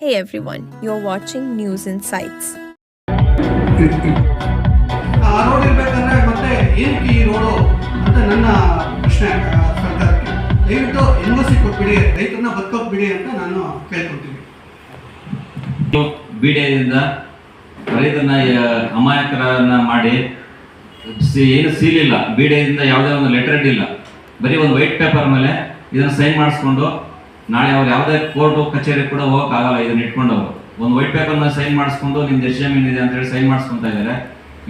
Hey everyone, you're watching News Insights. ಆ road ಇರ್ಬೇಕಂದ್ರೆ ಮತ್ತೆ ಏನಕ್ಕೆ ಈ ರೋಡು ಅಂತ ನನ್ನ ಪ್ರಶ್ನೆ ಆ, ಸರ್ಕಾರಕ್ಕೆ. ದಯವಿಟ್ಟು ಎನ್ ಒ ಸಿ ಕೊಟ್ಬಿಡಿ ರೈತರನ್ನ ಬದುಕೋಕ್ ಬಿಡಿ ಅಂತ ನಾನು ಬಿಡಿಯಿಂದ ರೈತನ ಯ- ಅಮಾಯಕರನ್ನ ಮಾಡಿ ಸಿ- ಏನು ಸೀಲ್ ಇಲ್ಲ ಬೀಡೆಯಿಂದ ಯಾವುದೇ ಒಂದು ಲೆಟರ್ ಇಲ್ಲ ಬರೀ ಒಂದು ವೈಟ್ ಪೇಪರ್ ಮೇಲೆ ಇದನ್ನು ಸೈನ್ ಮಾಡಿಸ್ಕೊಂಡು ನಾಳೆ ಅವ್ರು ಯಾವುದೇ ಕೋರ್ಟು ಕಚೇರಿ ಕೂಡ ಹೋಗೋಕ್ಕಾಗಲ್ಲ ಇದನ್ನ ಇಟ್ಕೊಂಡು ಅವರು ಒಂದು ವೈಟ್ ಪೇಪರ್ ಮೇಲೆ ಸೈನ್ ಮಾಡಿಸ್ಕೊಂಡು ನಿಮ್ ಏನಿದೆ ಇದೆ ಅಂತೇಳಿ ಸೈನ್ ಮಾಡಿಸ್ಕೊತಾ ಇದ್ದಾರೆ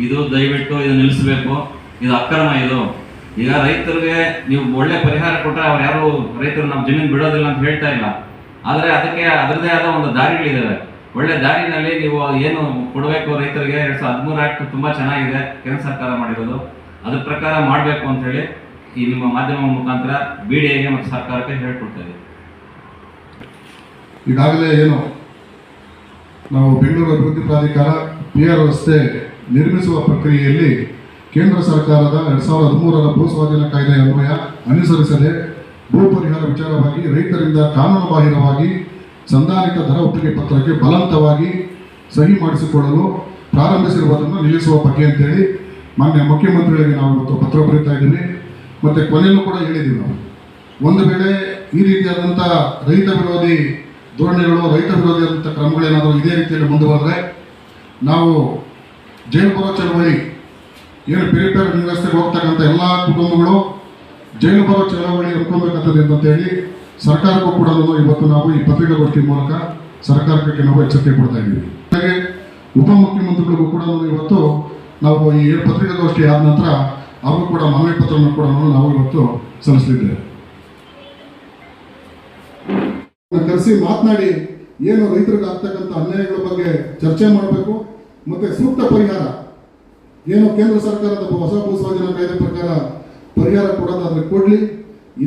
ಇದು ದಯವಿಟ್ಟು ಇದು ನಿಲ್ಲಿಸಬೇಕು ಇದು ಅಕ್ರಮ ಇದು. ಈಗ ರೈತರಿಗೆ ನೀವು ಒಳ್ಳೆ ಪರಿಹಾರ ಕೊಟ್ಟರೆ ಅವ್ರು ಯಾರು ರೈತರು ನಮ್ಮ ಜಮೀನು ಬಿಡೋದಿಲ್ಲ ಅಂತ ಹೇಳ್ತಾ ಇಲ್ಲ. ಆದರೆ ಅದಕ್ಕೆ ಅದರದೇ ಆದ ಒಂದು ದಾರಿಗಳಿದ್ದಾವೆ ಒಳ್ಳೆ ದಾರಿನಲ್ಲಿ ನೀವು ಏನು ಕೊಡಬೇಕು ರೈತರಿಗೆ? ಎರಡು ಸಾವಿರದ ಹದಿಮೂರು ಆಕ್ಟ್ ತುಂಬಾ ಚೆನ್ನಾಗಿದೆ. ಕೇಂದ್ರ ಸರ್ಕಾರ ಮಾಡಿರೋದು. ಅದ್ರ ಪ್ರಕಾರ ಮಾಡಬೇಕು ಅಂತ ಹೇಳಿ ಈ ನಿಮ್ಮ ಮಾಧ್ಯಮ ಮುಖಾಂತರ ಬಿ ಡಿ ಎಗೆ ಮತ್ತು ಸರ್ಕಾರಕ್ಕೆ ಹೇಳ್ಕೊಡ್ತಾ ಇದ್ದೀವಿ ಈಗಾಗಲೇ ಏನು, ನಾವು ಬೆಂಗಳೂರು ಅಭಿವೃದ್ಧಿ ಪ್ರಾಧಿಕಾರ ಪಿ ಆರ್ ರಸ್ತೆ ನಿರ್ಮಿಸುವ ಪ್ರಕ್ರಿಯೆಯಲ್ಲಿ ಕೇಂದ್ರ ಸರ್ಕಾರದ ಎರಡು ಸಾವಿರದ ಹದಿಮೂರರ ಭೂ ಸ್ವಾಧೀನ ಕಾಯ್ದೆ ಅನ್ವಯ ಅನುಸರಿಸದೆ ಭೂ ಪರಿಹಾರ ವಿಚಾರವಾಗಿ ರೈತರಿಂದ ಕಾನೂನುಬಾಹಿರವಾಗಿ ಸಂಧಾನಿತ ದರ ಒಪ್ಪಿಗೆ ಪತ್ರಕ್ಕೆ ಬಲವಂತವಾಗಿ ಸಹಿ ಮಾಡಿಸಿಕೊಳ್ಳಲು ಪ್ರಾರಂಭಿಸಿರುವುದನ್ನು ನಿಲ್ಲಿಸುವ ಬಗ್ಗೆ ಅಂತೇಳಿ ಮಾನ್ಯ ಮುಖ್ಯಮಂತ್ರಿಗಳಿಗೆ ನಾವು ಇವತ್ತು ಪತ್ರ ಬರೀತಾ ಇದ್ದೀವಿ. ಮತ್ತು ಕೊನೆಯಲ್ಲೂ ಕೂಡ ಹೇಳಿದ್ದೀವಿ ನಾವು. ಒಂದು ವೇಳೆ ಈ ರೀತಿಯಾದಂಥ ರೈತ ವಿರೋಧಿ ಧೋರಣೆಗಳು ರೈತ ವಿರೋಧಿ ಆದಂಥ ಕ್ರಮಗಳೇನಾದರೂ ಇದೇ ರೀತಿಯಲ್ಲಿ ಮುಂದುವರೆದ್ರೆ ನಾವು ಜೈಲು ಬರೋ ಚಳವಳಿ ಏನು ಬೇರೆ ಬೇರೆ ವ್ಯವಸ್ಥೆಗೆ ಹೋಗ್ತಕ್ಕಂಥ ಎಲ್ಲ ಕುಟುಂಬಗಳು ಜೈಲು ಬರೋ ಚಳವಳಿ ಅಂತ ಹೇಳಿ ಸರ್ಕಾರಕ್ಕೂ ಕೂಡ ಇವತ್ತು ನಾವು ಈ ಪತ್ರಿಕಾಗೋಷ್ಠಿ ಮೂಲಕ ಸರ್ಕಾರಕ್ಕೆ ನಾವು ಎಚ್ಚರಿಕೆ ಕೊಡ್ತಾ ಇದ್ದೀವಿ. ಹಾಗೆ ಉಪಮುಖ್ಯಮಂತ್ರಿಗಳಿಗೂ ಕೂಡ ಇವತ್ತು ನಾವು ಈ ಪತ್ರಿಕಾಗೋಷ್ಠಿ ಆದ ನಂತರ ಅವರು ಕೂಡ ಮನವಿ ಪತ್ರವನ್ನು ಕೂಡ ನಾವು ಇವತ್ತು ಸಲ್ಲಿಸಲಿದ್ದೇವೆ. ಕರೆಸಿ ಮಾತನಾಡಿ ಏನು ರೈತರಿಗೆ ಆಗ್ತಕ್ಕಂಥ ಅನ್ಯಾಯಗಳ ಬಗ್ಗೆ ಚರ್ಚೆ ಮಾಡಬೇಕು ಮತ್ತೆ ಸೂಕ್ತ ಪರಿಹಾರ. ಏನು ಕೇಂದ್ರ ಸರ್ಕಾರದ ಹೊಸ ಭೂಸ್ವಾಧೀನ ಕಾಯ್ದೆ ಪ್ರಕಾರ ಪರಿಹಾರ ಕೊಡೋದಾದ್ರೆ ಕೊಡಲಿ,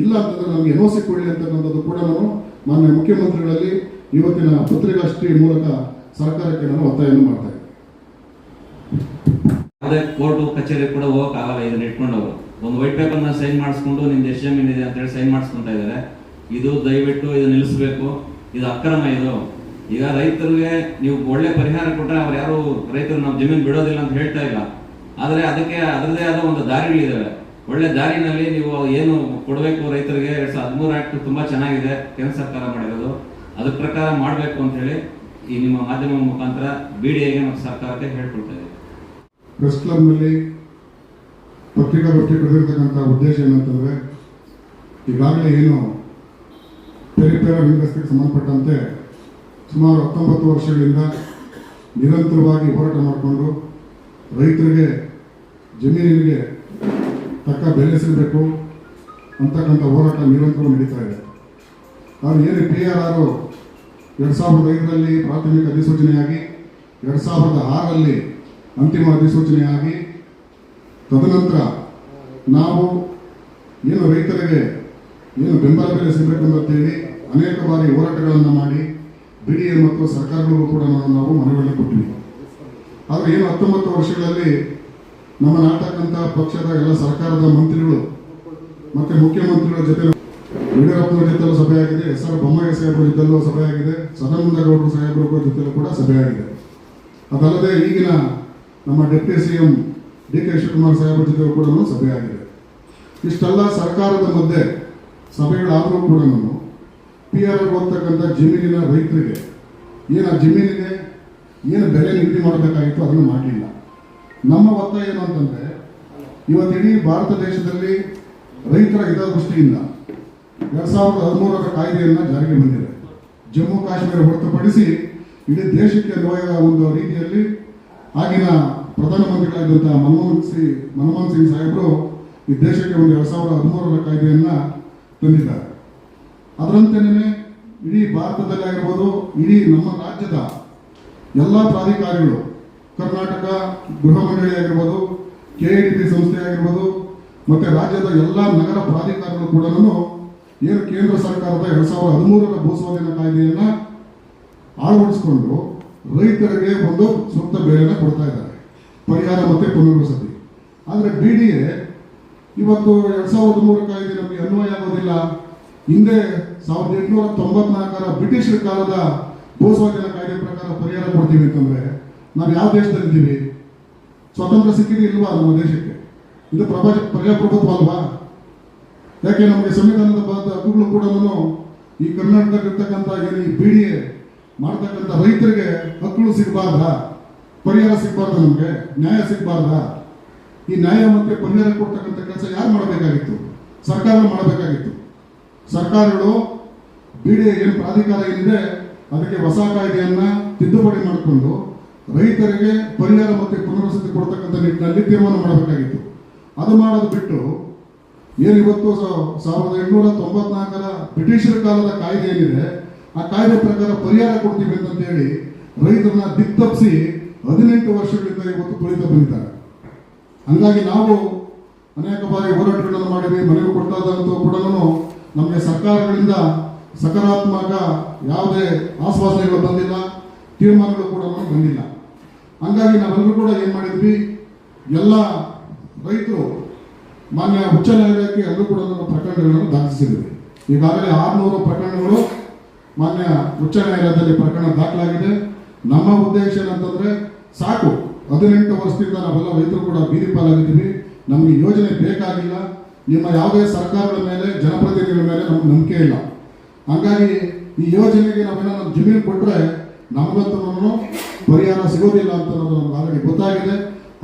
ಇಲ್ಲ ಅಂತಂದ್ರೆ ನಮಗೆ ಎನ್ ಸಿ ಕೊಡಲಿ ಅಂತಕ್ಕಂಥದ್ದು ಕೂಡ ನಾನು ಮಾನ್ಯ ಮುಖ್ಯಮಂತ್ರಿಗಳಲ್ಲಿ ಇವತ್ತಿನ ಪತ್ರಿಕಾಗೋಷ್ಠಿ ಮೂಲಕ ಸರ್ಕಾರಕ್ಕೆ ನಾನು ಒತ್ತಾಯವನ್ನು ಮಾಡ್ತಾ ಇದ್ದೀನಿ. ಕೋರ್ಟು, ಕಚೇರಿ ಕೂಡ ಹೋಗೋಕ್ಕಾಗಲ್ಲ, ಇದನ್ನ ಇಟ್ಕೊಂಡು ಅವರು ಒಂದು ವೈಟ್ ಪೇಪರ್ ಮೇಲೆ ಸೈನ್ ಮಾಡಿಸ್ಕೊಂಡು ನಿಮ್ಮ ಜಮೀನು ಇದೆ ಅಂತೇಳಿ ಸೈನ್ ಮಾಡಿಸ್ಕೊಂತ ಇದ್ದಾರೆ. ಇದು ದಯವಿಟ್ಟು ಇದು ನಿಲ್ಲಿಸಬೇಕು. ಇದು ಅಕ್ರಮ ಇದು. ಈಗ ರೈತರಿಗೆ ನೀವು ಒಳ್ಳೆ ಪರಿಹಾರ ಕೊಟ್ಟರೆ ಅವ್ರು ಯಾರು ರೈತರು ನಾವು ಜಮೀನು ಬಿಡೋದಿಲ್ಲ ಅಂತ ಹೇಳ್ತಾ ಇಲ್ಲ. ಆದರೆ ಅದಕ್ಕೆ ಅದರದೇ ಆದ ಒಂದು ದಾರಿಗಳಿದ್ದಾವೆ ಒಳ್ಳೆ ದಾರಿನಲ್ಲಿ ನೀವು ಏನು ಕೊಡಬೇಕು ರೈತರಿಗೆ? ಎರಡ್ ಸಾವಿರದ ಹದಿಮೂರು ಆಕ್ಟ್ ತುಂಬಾ ಚೆನ್ನಾಗಿದೆ. ಕೇಂದ್ರ ಸರ್ಕಾರ ಮಾಡಿರೋದು. ಅದ್ರ ಪ್ರಕಾರ ಮಾಡಬೇಕು ಅಂತ ಹೇಳಿ ಈ ನಿಮ್ಮ ಮಾಧ್ಯಮ ಮುಖಾಂತರ ಬಿ ಡಿ ಎಗೆ ನಮ್ಮ ಸರ್ಕಾರಕ್ಕೆ ಇದ್ದೀವಿ ಪ್ರೆಸ್ ಕ್ಲಬ್ನಲ್ಲಿ ಪತ್ರಿಕಾಗೋಷ್ಠಿ ಕರೆದಿರ್ತಕ್ಕಂಥ ಉದ್ದೇಶ ಏನಂತಂದರೆ, ಈಗಾಗಲೇ ಏನು ಪೆರಿಪೆರ ವ್ಯವಸ್ಥೆಗೆ ಸಂಬಂಧಪಟ್ಟಂತೆ ಸುಮಾರು ಹತ್ತೊಂಬತ್ತು ವರ್ಷಗಳಿಂದ ನಿರಂತರವಾಗಿ ಹೋರಾಟ ಮಾಡಿಕೊಂಡು ರೈತರಿಗೆ ಜಮೀನಿಗೆ ತಕ್ಕ ಬೆಲೆ ಸಿಗಬೇಕು ಅಂತಕ್ಕಂಥ ಹೋರಾಟ ನಿರಂತರ ನಡೀತಾ ಇದೆ. ನಾನು ಏನು ಪಿ ಆರ್ ಆರು ಎರಡು ಸಾವಿರದ ಐದರಲ್ಲಿ ಪ್ರಾಥಮಿಕ ಅಧಿಸೂಚನೆಯಾಗಿ, ಎರಡು ಸಾವಿರದ ಆರಲ್ಲಿ ಅಂತಿಮ ಅಧಿಸೂಚನೆಯಾಗಿ, ತದನಂತರ ನಾವು ಏನು ರೈತರಿಗೆ ಏನು ಬೆಂಬಲ ಬೆಲೆ ಸಿಗಬೇಕಂತೇಳಿ ಅನೇಕ ಬಾರಿ ಹೋರಾಟಗಳನ್ನು ಮಾಡಿ ಬಿಡಿ ಮತ್ತು ಸರ್ಕಾರಗಳಿಗೂ ಕೂಡ ನಾವು ನಾವು ಮನವಿಯನ್ನು ಕೊಟ್ಟಿವಿ. ಆದರೆ ಏನು ಹತ್ತೊಂಬತ್ತು ವರ್ಷಗಳಲ್ಲಿ ನಮ್ಮ ನಾಟಕಂತ ಪಕ್ಷದ ಎಲ್ಲ ಸರ್ಕಾರದ ಮಂತ್ರಿಗಳು ಮತ್ತು ಮುಖ್ಯಮಂತ್ರಿಗಳ ಜೊತೆ ಯಡಿಯೂರಪ್ಪನವರ ಜೊತೆಲೂ ಸಭೆಯಾಗಿದೆ ಎಸ್ ಆರ್ ಬೊಮ್ಮಾಯಿ ಸಾಹೇಬರ ಜೊತೆಲೂ ಸಭೆ ಆಗಿದೆ ಸದಾನಂದ ಗೌಡರು ಸಾಹೇಬರ ಜೊತೆಲೂ ಕೂಡ ಸಭೆಯಾಗಿದೆ ಅದಲ್ಲದೆ ಈಗಿನ ನಮ್ಮ deputy C M D K Shivakumar ಸಾಹೇಬರ ಜೊತೆ ಕೂಡ ಸಭೆ ಆಗಿದೆ. ಇಷ್ಟೆಲ್ಲ ಸರ್ಕಾರದ ಮಧ್ಯೆ ಸಭೆಗಳಾದರೂ ಕೂಡ ನಾನು ಪಿ ಆರ್ ಹೋಗ್ತಕ್ಕಂಥ ಜಮೀನಿನ ರೈತರಿಗೆ ಏನು ಆ ಜಮೀನಿಗೆ ಏನು ಬೆಲೆ ನಿಗದಿ ಮಾಡಬೇಕಾಗಿತ್ತು ಅದನ್ನು ಮಾಡಲಿಲ್ಲ. ನಮ್ಮ ಒತ್ತಾಯ ಏನು ಅಂತಂದರೆ ಇವತ್ತಿಡೀ ಭಾರತ ದೇಶದಲ್ಲಿ ರೈತರ ಹಿತದೃಷ್ಟಿಯಿಂದ ಎರಡು ಸಾವಿರದ ಹದಿಮೂರರ ಕಾಯ್ದೆಯನ್ನು ಜಾರಿಗೆ ಬಂದಿದೆ. ಜಮ್ಮು ಕಾಶ್ಮೀರ ಹೊರತುಪಡಿಸಿ ಇಡೀ ದೇಶಕ್ಕೆ ಅನ್ವಯ ಒಂದು ರೀತಿಯಲ್ಲಿ ಆಗಿನ ಪ್ರಧಾನಮಂತ್ರಿಗಳಾದಂಥ ಮನಮೋಹನ್ ಸಿಂಗ್ ಮನಮೋಹನ್ ಸಿಂಗ್ ಸಾಹೇಬರು ಈ ದೇಶಕ್ಕೆ ಒಂದು ಎರಡು ಸಾವಿರದ ಹದಿಮೂರರ ಕಾಯ್ದೆಯನ್ನು ತಂದಿದ್ದಾರೆ. ಅದರಂತೆಯೇ ಇಡೀ ಭಾರತದಲ್ಲಿ ಆಗಿರ್ಬೋದು, ಇಡೀ ನಮ್ಮ ರಾಜ್ಯದ ಎಲ್ಲ ಪ್ರಾಧಿಕಾರಗಳು, ಕರ್ನಾಟಕ ಗೃಹ ಮಂಡಳಿ ಆಗಿರ್ಬೋದು, ಕೆ ಐ ಡಿ ಸಂಸ್ಥೆ ಆಗಿರ್ಬೋದು, ಮತ್ತು ರಾಜ್ಯದ ಎಲ್ಲ ನಗರ ಪ್ರಾಧಿಕಾರಗಳು ಕೂಡ ಏನು ಕೇಂದ್ರ ಸರ್ಕಾರದ ಎರಡು ಸಾವಿರದ ಹದಿಮೂರರ ಭೂಸ್ವಾಧೀನ ಕಾಯ್ದೆಯನ್ನು ಅಳವಡಿಸಿಕೊಂಡು ರೈತರಿಗೆ ಒಂದು ಸೂಕ್ತ ಬೆಲೆಯನ್ನು ಕೊಡ್ತಾ ಇದ್ದಾರೆ. ಪರಿಹಾರ ಮತ್ತೆ ಪುನರ್ವಸತಿ. ಆದರೆ ಬಿ ಡಿ ಎ ಇವತ್ತು ಎರಡು ಸಾವಿರದ ಹದಿಮೂರು ಕಾಯ್ದೆ ನಮಗೆ ಅನ್ವಯ ಆಗೋದಿಲ್ಲ. ಹಿಂದೆ ಸಾವಿರದ ಎಂಟುನೂರ ತೊಂಬತ್ನಾಲ್ಕರ ಬ್ರಿಟಿಷರ ಕಾಲದ ಭೂಸ್ವಾಧೀನ ಕಾಯ್ದೆ ಪ್ರಕಾರ ಪರಿಹಾರ ಕೊಡ್ತೀವಿ ಅಂತಂದ್ರೆ ನಾವು ಯಾವ ದೇಶದಲ್ಲಿದ್ದೀವಿ? ಸ್ವತಂತ್ರ ಸಿಕ್ಕಿದೆ ಇಲ್ವಾ ನಮ್ಮ ದೇಶಕ್ಕೆ? ಇದು ಪ್ರಪಂಚ ಪ್ರಜಾಪ್ರಭುತ್ವ ಅಲ್ವಾ? ಯಾಕೆ ನಮಗೆ ಸಂವಿಧಾನದ ಬಂದ ಹಕ್ಕುಗಳು ಕೂಡ ಈ ಕರ್ನಾಟಕದಲ್ಲಿರ್ತಕ್ಕಂಥ ಏನು ಈ ಬಿ ಡಿ ಮಾಡ್ತಕ್ಕಂಥ ರೈತರಿಗೆ ಹಕ್ಕುಗಳು ಸಿಗಬಾರ್ದ? ಪರಿಹಾರ ಸಿಗಬಾರ್ದ ನಮಗೆ? ನ್ಯಾಯ ಸಿಗಬಾರ್ದ? ಈ ನ್ಯಾಯ ಮತ್ತೆ ಪರಿಹಾರ ಕೊಡ್ತಕ್ಕಂಥ ಕೆಲಸ ಯಾರು ಮಾಡಬೇಕಾಗಿತ್ತು? ಸರ್ಕಾರ ಮಾಡಬೇಕಾಗಿತ್ತು. ಸರ್ಕಾರಗಳು ಬಿ ಡಿ ಏನು ಪ್ರಾಧಿಕಾರ ಏನಿದೆ, ಅದಕ್ಕೆ ಹೊಸ ಕಾಯ್ದೆಯನ್ನು ತಿದ್ದುಪಡಿ ಮಾಡಿಕೊಂಡು ರೈತರಿಗೆ ಪರಿಹಾರ ಮತ್ತೆ ಪುನರ್ವಸತಿ ಕೊಡ್ತಕ್ಕಂಥ ನಿಟ್ಟಿನಲ್ಲಿ ತೀರ್ಮಾನ ಮಾಡಬೇಕಾಗಿತ್ತು. ಅದು ಮಾಡೋದು ಬಿಟ್ಟು ಏನು ಇವತ್ತು ಸಾವಿರದ ಎಂಟುನೂರ ತೊಂಬತ್ನಾಲ್ಕರ ಬ್ರಿಟಿಷರ ಕಾಲದ ಕಾಯ್ದೆ ಏನಿದೆ, ಆ ಕಾಯ್ದೆ ಪ್ರಕಾರ ಪರಿಹಾರ ಕೊಡ್ತೀವಿ ಅಂತ ಹೇಳಿ ರೈತರನ್ನ ದಿಕ್ತಪ್ಪಿಸಿ ಹದಿನೆಂಟು ವರ್ಷಗಳಿಂದ ಇವತ್ತು ತುಳಿತ ಬಂದಿದ್ದಾರೆ. ಹಂಗಾಗಿ ನಾವು ಅನೇಕ ಬಾರಿ ಹೋರಾಟಗಳನ್ನು ಮಾಡಿದ್ವಿ ನಮಗೆ ಸರ್ಕಾರಗಳಿಂದ ಸಕಾರಾತ್ಮಕ ಯಾವುದೇ ಆಶ್ವಾಸನೆಗಳು ಬಂದಿಲ್ಲ, ತೀರ್ಮಾನಗಳು ಕೂಡ ಬಂದಿಲ್ಲ. ಹಂಗಾಗಿ ನಾವೆಲ್ಲರೂ ಕೂಡ ಏನು ಮಾಡಿದ್ವಿ, ಎಲ್ಲ ರೈತರು ಮಾನ್ಯ ಉಚ್ಚ ನ್ಯಾಯಾಲಯಕ್ಕೆ ಎಲ್ಲರೂ ಕೂಡ ನಮ್ಮ ಪ್ರಕರಣಗಳನ್ನು ದಾಖಲಿಸಿದ್ವಿ. ಈಗಾಗಲೇ ಆರುನೂರು ಪ್ರಕರಣಗಳು ಮಾನ್ಯ ಉಚ್ಚ ನ್ಯಾಯಾಲಯದಲ್ಲಿ ಪ್ರಕರಣ ದಾಖಲಾಗಿದೆ. ನಮ್ಮ ಉದ್ದೇಶ ಏನಂತಂದ್ರೆ ಸಾಕು, ಹದಿನೆಂಟು ವರ್ಷದಿಂದ ನಾವೆಲ್ಲ ರೈತರು ಕೂಡ ಬೀದಿ ಪಾಲಾಗಿದ್ದೀವಿ. ನಮಗೆ ಯೋಜನೆ ಬೇಕಾಗಿಲ್ಲ. ನಿಮ್ಮ ಯಾವುದೇ ಸರ್ಕಾರಗಳ ಮೇಲೆ, ಜನಪ್ರತಿನಿಧಿಗಳ ಮೇಲೆ ನಮ್ಗೆ ನಂಬಿಕೆ ಇಲ್ಲ. ಹಾಗಾಗಿ ಈ ಯೋಜನೆಗೆ ನಾವೇನೋ ನಮ್ಮ ಜಮೀನು ಕೊಟ್ಟರೆ ನಮಗಂತೂ ಪರಿಹಾರ ಸಿಗೋದಿಲ್ಲ ಅಂತ ನಮ್ಗೆ ಆಲ್ರೆಡಿ ಗೊತ್ತಾಗಿದೆ.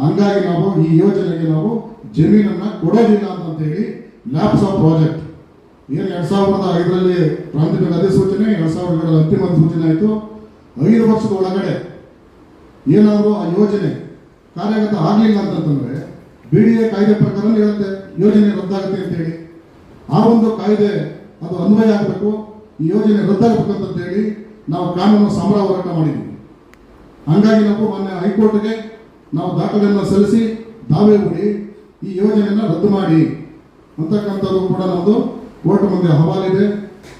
ಹಂಗಾಗಿ ನಾವು ಈ ಯೋಜನೆಗೆ ನಾವು ಜಮೀನನ್ನು ಕೊಡೋದಿಲ್ಲ ಅಂತ ಹೇಳಿ ಲ್ಯಾಪ್ಸ್ ಆಫ್ ಪ್ರಾಜೆಕ್ಟ್ ಏನು ಎರಡು ಸಾವಿರದ ಐದರಲ್ಲಿ ಪ್ರಾಂತಿಕ ಅಧಿಸೂಚನೆ, ಎರಡು ಸಾವಿರದ ಏಳರಲ್ಲಿ ಅಂತಿಮ ಅಧಿಸೂಚನೆ ಆಯಿತು. ಐದು ವರ್ಷದ ಒಳಗಡೆ ಏನಾದರೂ ಆ ಯೋಜನೆ ಕಾರ್ಯಗತ ಆಗಲಿಲ್ಲ ಅಂತಂತಂದ್ರೆ ಬಿ ಡಿ ಎ ಕಾಯ್ದೆ ಪ್ರಕಾರ ಹೇಳುತ್ತೆ, ಯೋಜನೆ ರದ್ದಾಗುತ್ತೆ ಅಂತ ಹೇಳಿ. ಆ ಒಂದು ಕಾಯ್ದೆ ಅದು ಅನ್ವಯ ಆಗಬೇಕು, ಈ ಯೋಜನೆ ರದ್ದಾಗಬೇಕಂತ ಹೇಳಿ ನಾವು ಕಾನೂನು ಸಮರ ಹೋರಾಟ ಮಾಡಿದ್ವಿ. ಹಂಗಾಗಿ ನಾವು ಮೊನ್ನೆ ಹೈಕೋರ್ಟ್ಗೆ ನಾವು ದಾಖಲೆಯನ್ನು ಸಲ್ಲಿಸಿ ದಾವೆ ಹೂಡಿ ಈ ಯೋಜನೆಯನ್ನು ರದ್ದು ಮಾಡಿ. ಅಂತಕ್ಕಂಥದ್ದು ಕೂಡ ನಮ್ಮದು ಕೋರ್ಟ್ ಮುಂದೆ ಹವಾಲಿದೆ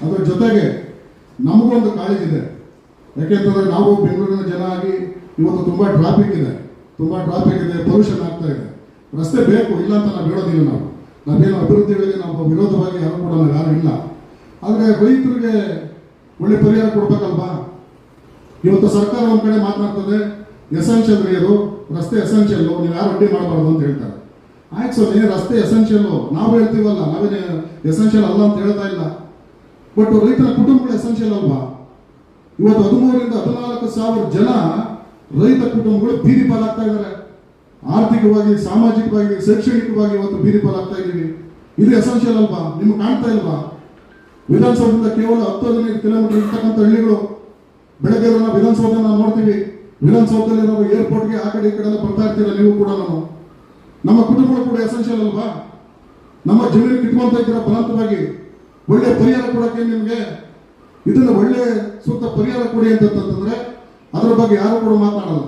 ಅದರ ಜೊತೆಗೆ ನಮಗೊಂದು ಕಾಳಜಿದೆ ಯಾಕೆಂತಂದ್ರೆ ನಾವು ಬೆಂಗಳೂರಿನ ಜನ ಆಗಿ ಇವತ್ತು ತುಂಬಾ ಟ್ರಾಫಿಕ್ ಇದೆ. ತುಂಬಾ ಟ್ರಾಫಿಕ್ ಇದೆ ಪೊಲ್ಯೂಷನ್ ಆಗ್ತಾ ಇದೆ. ರಸ್ತೆ ಬೇಕು, ಇಲ್ಲ ಅಂತ ನಾವು ಹೇಳೋದಿಲ್ಲ ನಾವು. ನಾವೇನು ಅಭಿವೃದ್ಧಿಗಳಿಗೆ ನಾವು ವಿರೋಧವಾಗಿ ಯಾರು ಕೂಡ ನಾವು ಯಾರು ಇಲ್ಲ. ಆದರೆ ರೈತರಿಗೆ ಒಳ್ಳೆ ಪರಿಹಾರ ಕೊಡ್ಬೇಕಲ್ವಾ? ಇವತ್ತು ಸರ್ಕಾರ ಒಂದು ಕಡೆ ಮಾತನಾಡ್ತದೆ ಎಸೆನ್ಷಿಯಲ್ ರೀ ರಸ್ತೆ ಎಸೆನ್ಷಿಯಲ್ ನೀವು ಯಾರು ಅಡ್ಡಿ ಮಾಡಬಾರ್ದು ಅಂತ ಹೇಳ್ತಾರೆ. ಆಯ್ತು ಸರ್ ರಸ್ತೆ ಎಸೆನ್ಷಿಯಲ್ ನಾವು ಹೇಳ್ತೀವಲ್ಲ, ನಾವೇನೇ ಎಸೆನ್ಷಿಯಲ್ ಅಲ್ಲ ಅಂತ ಹೇಳ್ತಾ ಇಲ್ಲ. ಬಟ್ ರೈತರ ಕುಟುಂಬಗಳು ಎಸೆನ್ಷಿಯಲ್ ಅಲ್ವಾ? ಇವತ್ತು ಹದಿಮೂರರಿಂದ ಹದಿನಾಲ್ಕು ಸಾವಿರ ಜನ ರೈತ ಕುಟುಂಬಗಳು ಬೀದಿ ಪಾಲಾಗ್ತಾ ಇದ್ದಾರೆ. ಆರ್ಥಿಕವಾಗಿ, ಸಾಮಾಜಿಕವಾಗಿ, ಶೈಕ್ಷಣಿಕವಾಗಿ ಇವತ್ತು ಬೀದಿ ಪಾಲಾಗ್ತಾ ಇದ್ದೀವಿ. ಇದು ಎಸೆನ್ಷಿಯಲ್ ಅಲ್ವಾ? ನಿಮ್ಗೆ ಕಾಣ್ತಾ ಇಲ್ವಾ? ವಿಧಾನಸೌಧದಿಂದ ಕೇವಲ ಹತ್ತು, ಹದಿನೈದು ಕಿಲೋಮೀಟರ್ ಇರ್ತಕ್ಕಂಥ ಹಳ್ಳಿಗಳು ಬೆಳಗ್ಗೆ ನಾವು ವಿಧಾನಸೌಧ ನಾವು ನೋಡ್ತೀವಿ. ವಿಧಾನಸೌಧದಲ್ಲಿ ನಾವು ಏರ್ಪೋರ್ಟ್ಗೆ ಆ ಕಡೆ ಈ ಕಡೆ ಎಲ್ಲ ಬರ್ತಾ ಇರ್ತೀರ ನೀವು ಕೂಡ ನಾವು ನಮ್ಮ ಕುಟುಂಬಗಳು ಕೂಡ ಎಸೆನ್ಷಿಯಲ್ ಅಲ್ವಾ? ನಮ್ಮ ಜಮೀನು ಇಟ್ಕೊಂತ ಇದ್ದೀರ ಬಲವಂತವಾಗಿ? ಒಳ್ಳೆ ಪರಿಹಾರ ಕೊಡೋಕ್ಕೆ ನಿಮಗೆ? ಇದನ್ನು ಒಳ್ಳೆ ಸೂಕ್ತ ಪರಿಹಾರ ಕೊಡಿ ಅಂತಂತಂದ್ರೆ, ಅದರ ಬಗ್ಗೆ ಯಾರು ಕೂಡ ಮಾತನಾಡಲ್ಲ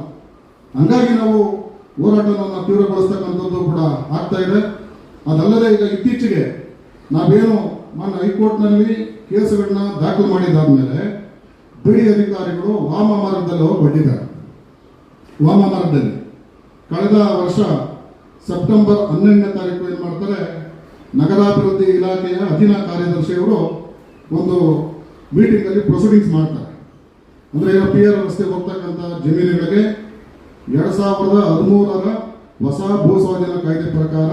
ಹಂಗಾಗಿ ನಾವು ಹೋರಾಟವನ್ನು ತೀವ್ರಗೊಳಿಸ್ತಕ್ಕಂಥದ್ದು ಕೂಡ ಆಗ್ತಾ ಇದೆ. ಅದಲ್ಲದೆ ಈಗ ಇತ್ತೀಚೆಗೆ ನಾವೇನು ಮಾನ್ಯ ಹೈಕೋರ್ಟ್ನಲ್ಲಿ ಕೇಸುಗಳನ್ನ ದಾಖಲು ಮಾಡಿದಾದ್ಮೇಲೆ ಬಿಡಿ ಅಧಿಕಾರಿಗಳು ವಾಮ ಮಾರ್ಗದಲ್ಲಿ ಹೋಗಿ ಬಂದಿದ್ದಾರೆ. ವಾಮ ಮಾರ್ಗದಲ್ಲಿ ಕಳೆದ ವರ್ಷ ಸೆಪ್ಟೆಂಬರ್ ಹನ್ನೆರಡನೇ ತಾರೀಕು ಏನು ಮಾಡ್ತಾರೆ, ನಗರಾಭಿವೃದ್ಧಿ ಇಲಾಖೆಯ ಅಧೀನ ಕಾರ್ಯದರ್ಶಿಯವರು ಒಂದು ಮೀಟಿಂಗಲ್ಲಿ ಪ್ರೊಸೀಡಿಂಗ್ಸ್ ಮಾಡ್ತಾರೆ. ಅಂದರೆ ಈಗ ಪಿ ಆರ್ ರಸ್ತೆಗೆ ಹೋಗ್ತಕ್ಕಂಥ ಜಮೀನುಗಳಿಗೆ ಎರಡು ಸಾವಿರದ ಹದಿಮೂರರ ಹೊಸ ಭೂ ಸ್ವಾಧೀನ ಕಾಯ್ದೆ ಪ್ರಕಾರ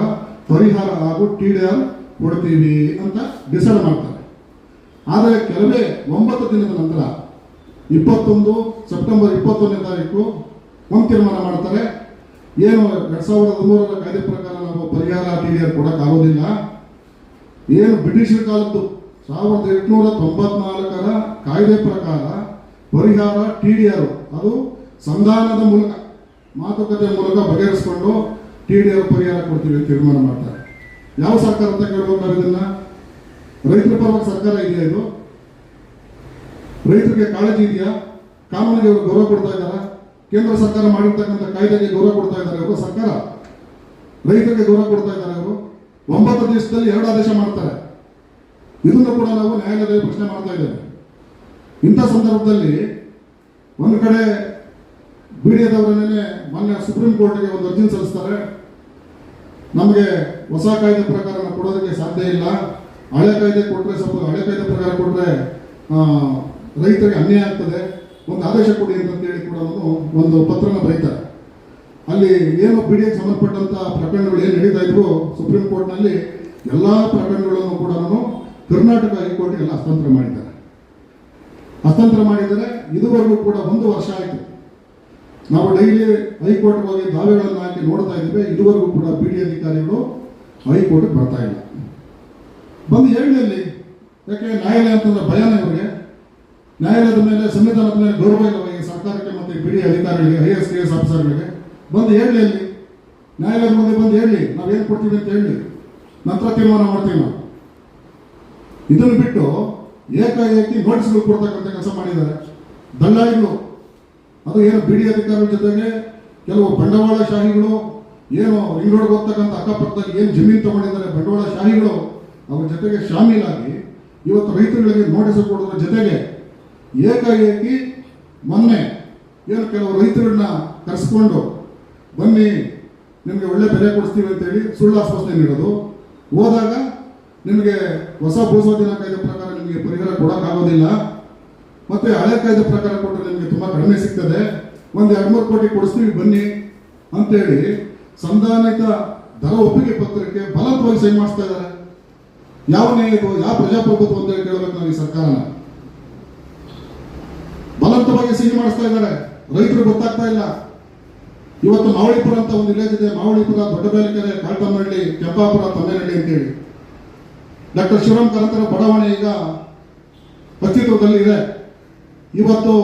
ಪರಿಹಾರ ಹಾಗೂ ಟಿ ಡಿ ಆರ್ ಕೊಡ್ತೀವಿ ಅಂತ ಡಿಸೈಡ್ ಮಾಡ್ತಾರೆ. ಆದರೆ ಕೆಲವೇ ಒಂಬತ್ತು ದಿನದ ನಂತರ ಇಪ್ಪತ್ತೊಂದು ಸೆಪ್ಟೆಂಬರ್ ಇಪ್ಪತ್ತೊಂದನೇ ತಾರೀಕು ಒಂದು ತೀರ್ಮಾನ ಮಾಡ್ತಾರೆ. ಏನು ಎರಡ್ ಸಾವಿರದ ಹದಿಮೂರರ ಕಾಯ್ದೆ ಪ್ರಕಾರ ನಾವು ಪರಿಹಾರ ಟಿ ಡಿ ಆರ್ ಕೊಡೋಕ್ಕಾಗೋದಿಲ್ಲ. ಏನು ಬ್ರಿಟಿಷರ ಕಾಲದ್ದು ಸಾವಿರದ ಎಂಟುನೂರ ತೊಂಬತ್ನಾಲ್ಕರ ಕಾಯ್ದೆ ಪ್ರಕಾರ ಪರಿಹಾರ ಟಿ ಡಿ ಆರ್ ಅದು ಸಂಧಾನದ ಮೂಲಕ ಮಾತುಕತೆ ಮೂಲಕ ಬಗೆಹರಿಸಿಕೊಂಡು ಟಿ ಡಿ ಆರ್ ಪರಿಹಾರ ಕೊಡ್ತೀವಿ ತೀರ್ಮಾನ ಮಾಡ್ತಾರೆ. ಯಾವ ಸರ್ಕಾರ ಅಂತ ಕೇಳ್ಬೇಕಾದ್ರೆ ಇದನ್ನ? ರೈತರ ಪರವಾಗಿ ಸರ್ಕಾರ ಇದೆಯಾ ಇದು? ರೈತರಿಗೆ ಕಾಳಜಿ ಇದೆಯಾ? ಕಾನೂನಿಗೆ ಅವರು ಗೌರವ ಕೊಡ್ತಾ ಇದ್ದಾರೆ? ಕೇಂದ್ರ ಸರ್ಕಾರ ಮಾಡಿರ್ತಕ್ಕಂಥ ಕಾಯ್ದೆಗೆ ಗೌರವ ಕೊಡ್ತಾ ಇದ್ದಾರೆ ಅವರು ಸರ್ಕಾರ. ರೈತರಿಗೆ ಗೌರವ ಕೊಡ್ತಾ ಇದ್ದಾರೆ ಅವರು ಒಂಬತ್ತು ದಿವಸದಲ್ಲಿ ಎರಡು ಆದೇಶ ಮಾಡ್ತಾರೆ. ಇದನ್ನು ಕೂಡ ನಾವು ನ್ಯಾಯಾಲಯದಲ್ಲಿ ಪ್ರಶ್ನೆ ಮಾಡ್ತಾ ಇದ್ದೇವೆ. ಇಂಥ ಸಂದರ್ಭದಲ್ಲಿ ಒಂದು ಕಡೆ ಬಿಡಿಎದವರನ್ನೇ ಮೊನ್ನೆ ಸುಪ್ರೀಂ ಕೋರ್ಟ್ಗೆ ಒಂದು ಅರ್ಜಿ ಸಲ್ಲಿಸ್ತಾರೆ. ನಮಗೆ ಹೊಸ ಕಾಯ್ದೆ ಪ್ರಕಾರ ಕೊಡೋದಕ್ಕೆ ಸಾಧ್ಯ ಇಲ್ಲ. ಹಳೆ ಕಾಯ್ದೆ ಕೊಟ್ಟರೆ ಸ್ವಲ್ಪ ಹಳೆ ಕಾಯ್ದೆ ಪ್ರಕಾರ ಕೊಟ್ಟರೆ ರೈತರಿಗೆ ಅನ್ಯಾಯ ಆಗ್ತದೆ. ಒಂದು ಆದೇಶ ಕೊಡಿ ಅಂತೇಳಿ ಕೂಡ ಒಂದು ಪತ್ರನ ಬರೀತಾರೆ. ಅಲ್ಲಿ ಏನು ಪಿ ಡಿ ಪ್ರಕರಣಗಳು ಏನು ನಡೀತಾ ಇದ್ವು ಸುಪ್ರೀಂ ಕೋರ್ಟ್ನಲ್ಲಿ ಎಲ್ಲ ಪ್ರಕರಣಗಳನ್ನು ಕೂಡ ಕರ್ನಾಟಕ ಹೈಕೋರ್ಟ್ಗೆ ಎಲ್ಲ ಹಸ್ತಾಂತರ ಮಾಡಿದ್ದಾರೆ. ಹಸ್ತಾಂತರ ಮಾಡಿದರೆ ಇದುವರೆಗೂ ಕೂಡ ಒಂದು ವರ್ಷ ಆಯಿತು. ನಾವು ಡೈಲಿ ಹೈಕೋರ್ಟ್ಗೆ ಹೋಗಿ ದಾವೆಗಳನ್ನು ಹಾಕಿ ನೋಡ್ತಾ ಇದ್ದೇವೆ. ಇದುವರೆಗೂ ಕೂಡ ಬಿ ಡಿ ಅಧಿಕಾರಿಗಳು ಹೈಕೋರ್ಟ್ಗೆ ಬರ್ತಾ ಇಲ್ಲ. ಬಂದು ಹೇಳಿ ಅಲ್ಲಿ ಯಾಕೆ ನ್ಯಾಯಾಲಯ ಅಂತಂದ್ರೆ ಭಯಾನ ಇವರಿಗೆ? ನ್ಯಾಯಾಲಯದ ಮೇಲೆ, ಸಂವಿಧಾನದ ಮೇಲೆ ಗೌರವ ಇಲ್ಲವಾಗಿ ಸರ್ಕಾರಕ್ಕೆ ಮತ್ತೆ ಬಿಡಿ ಅಧಿಕಾರಿಗಳಿಗೆ, ಐ ಎಸ್ ಕೆ ಎಸ್ ಆಫೀಸರ್ಗಳಿಗೆ ಬಂದು ಹೇಳಿ ಅಲ್ಲಿ ನ್ಯಾಯಾಲಯದ ಮುಂದೆ ಬಂದು ಹೇಳಿ ಏನು ಕೊಡ್ತೀವಿ ಅಂತ ಹೇಳಿ. ನಂತರ ತೀರ್ಮಾನ ಮಾಡ್ತೀವಿ ನಾವು. ಇದನ್ನು ಬಿಟ್ಟು ಏಕಾಏಕಿ ನೋಟಿಸ್ಗಳು ಕೊಡ್ತಕ್ಕಂಥ ಕೆಲಸ ಮಾಡಿದ್ದಾರೆ. ದಲ್ಲಾಳಿಗಳು ಅದು ಏನು ಬಿಡಿ ಅಧಿಕಾರಿಗಳ ಜೊತೆಗೆ ಕೆಲವು ಬಂಡವಾಳಶಾಹಿಗಳು ಏನು ರಿಂಗ್ ರೋಡ್ಗೆ ಹೋಗ್ತಕ್ಕಂಥ ಅಕ್ಕಪಕ್ಕದಲ್ಲಿ ಏನು ಜಮೀನು ತಗೊಂಡಿದ್ದಾರೆ ಬಂಡವಾಳಶಾಹಿಗಳು ಅವ್ರ ಜೊತೆಗೆ ಶಾಮೀಲಾಗಿ ಇವತ್ತು ರೈತರುಗಳಿಗೆ ನೋಟಿಸ್ ಕೊಡೋದ್ರ ಜೊತೆಗೆ ಏಕಾಏಕಿ ಮೊನ್ನೆ ಏನು ಕೆಲವು ರೈತರನ್ನ ಕರೆಸ್ಕೊಂಡು ಬನ್ನಿ, ನಿಮಗೆ ಒಳ್ಳೆ ಬೆಲೆ ಕೊಡಿಸ್ತೀವಿ ಅಂತೇಳಿ ಸುಳ್ಳು ಆಶ್ವಾಸನೆ ನೀಡೋದು. ಹೋದಾಗ ನಿಮಗೆ ಹೊಸ ಭೂಸ್ವಾಧೀನ ಕಾಯ್ದೆ ಪ್ರಕಾರ ನಿಮಗೆ ಪರಿಹಾರ ಕೊಡೋಕ್ಕಾಗೋದಿಲ್ಲ. ಮತ್ತೆ ಹಳೆ ಕಾಯ್ದೆ ಪ್ರಕಾರ ಕೊಟ್ಟರೆ ನಿಮಗೆ ತುಂಬಾ ಕಡಿಮೆ ಸಿಗ್ತದೆ. ಒಂದು ಎರಡು ಮೂರು ಕೋಟಿ ಕೊಡಿಸ್ತೀವಿ ಬನ್ನಿ ಅಂತೇಳಿ ಸಂಧಾನಿತ ದರ ಒಪ್ಪಿಗೆ ಪತ್ರಕ್ಕೆ ಬಲತ್ವಾಗಿ ಸೈನ್ ಮಾಡಿಸ್ತಾ ಇದ್ದಾರೆ. ಯಾವ ನ್ಯಾಯ ಇದು ಯಾವ ಪ್ರಜಾಪ್ರಭುತ್ವ ಅಂತ ಹೇಳಿ ಕೇಳಬೇಕು ನಾವು ಈ ಸರ್ಕಾರನ. ಬಲವಂತವಾಗಿ ಸಹಿ ಮಾಡಿಸ್ತಾ ಇದ್ದಾರೆ. ರೈತರು ಗೊತ್ತಾಗ್ತಾ ಇಲ್ಲ. ಇವತ್ತು ಮಾವಳಿಪುರ ಅಂತ ಒಂದು ವಿಲೇಜ್ ಇದೆ. ಮಾವಳಿಪುರ ದೊಡ್ಡಬೇಲೆಕೆರೆ ಕಾಳ್ತಮ್ಮನಹಳ್ಳಿ ಕೆಂಪಾಪುರ, ತಮ್ಮೇನಹಳ್ಳಿ ಅಂತೇಳಿ. ಡಾಕ್ಟರ್ ಶಿವರಾಮ್ ಕಾರಂತರ ಬಡಾವಣೆ ಈಗ ಅಸ್ತಿತ್ವದಲ್ಲಿ ಇದೆ ಇವತ್ತು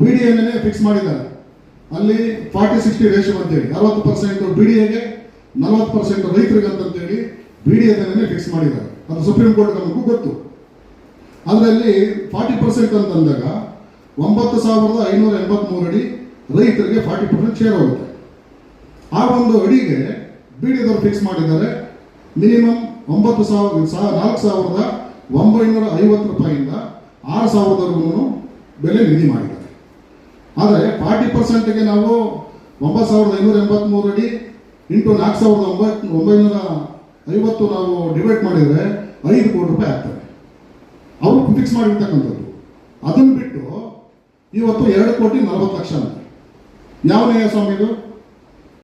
ಬಿ ಡಿ ಎನೇ ಫಿಕ್ಸ್ ಮಾಡಿದ್ದಾರೆ. ಅಲ್ಲಿ ಫಾರ್ಟಿ ಸಿಕ್ಸ್ಟಿ ರೇಷಿಯೋ ಅಂತೇಳಿ, ಅರವತ್ತು ಪರ್ಸೆಂಟ್ ಬಿ ಡಿ ಎಗೆ ನಲವತ್ತು ಪರ್ಸೆಂಟ್ ರೈತರಿಗೆ ಅಂತಂತೇಳಿ ಬಿ ಡಿ ಎನೇ ಫಿಕ್ಸ್ ಮಾಡಿದ್ದಾರೆ. ಅದು ಸುಪ್ರೀಂ ಕೋರ್ಟ್ ನಮಗೂ ಗೊತ್ತು. ಅದರಲ್ಲಿ ಫಾರ್ಟಿ ಪರ್ಸೆಂಟ್ ಅಂತಂದಾಗ ಒಂಬತ್ತು ಸಾವಿರದ ಐನೂರ ಎಂಬತ್ಮೂರು ಅಡಿ ರೈತರಿಗೆ ಫಾರ್ಟಿ ಪರ್ಸೆಂಟ್ ಶೇರ್ ಹೋಗುತ್ತೆ. ಆ ಒಂದು ಅಡಿಗೆ ಬಿಡಿದವರು ಫಿಕ್ಸ್ ಮಾಡಿದ್ದಾರೆ. ಮಿನಿಮಮ್ ಒಂಬತ್ತು ಸಾವಿರ ನಾಲ್ಕು ಸಾವಿರದ ಒಂಬೈನೂರ ಐವತ್ತು ರೂಪಾಯಿಂದ ಆರು ಸಾವಿರದವರೆಗೂ ಬೆಲೆ ನಿಧಿ ಮಾಡಿದ್ದಾರೆ. ಆದರೆ ಫಾರ್ಟಿ ಪರ್ಸೆಂಟ್ಗೆ ನಾವು ಒಂಬತ್ತು ಸಾವಿರದ ಐನೂರ ಎಂಬತ್ಮೂರು ಅಡಿ ಇಂಟು ನಾಲ್ಕು ಸಾವಿರದ ಒಂಬತ್ತು, ಒಂಬೈನೂರ ಐವತ್ತು ನಾವು ಡಿವೈಡ್ ಮಾಡಿದರೆ ಐದು ಕೋಟಿ ರೂಪಾಯಿ ಆಗ್ತದೆ. ಅವರು ಫಿಕ್ಸ್ ಮಾಡಿರ್ತಕ್ಕಂಥದ್ದು. ಅದನ್ನು ಬಿಟ್ಟು ಇವತ್ತು ಎರಡು ಕೋಟಿ ನಲವತ್ತು ಲಕ್ಷ ಅಂತ. ಯಾವ ನ್ಯಾಯಸ್ವಾಮಿಗಳು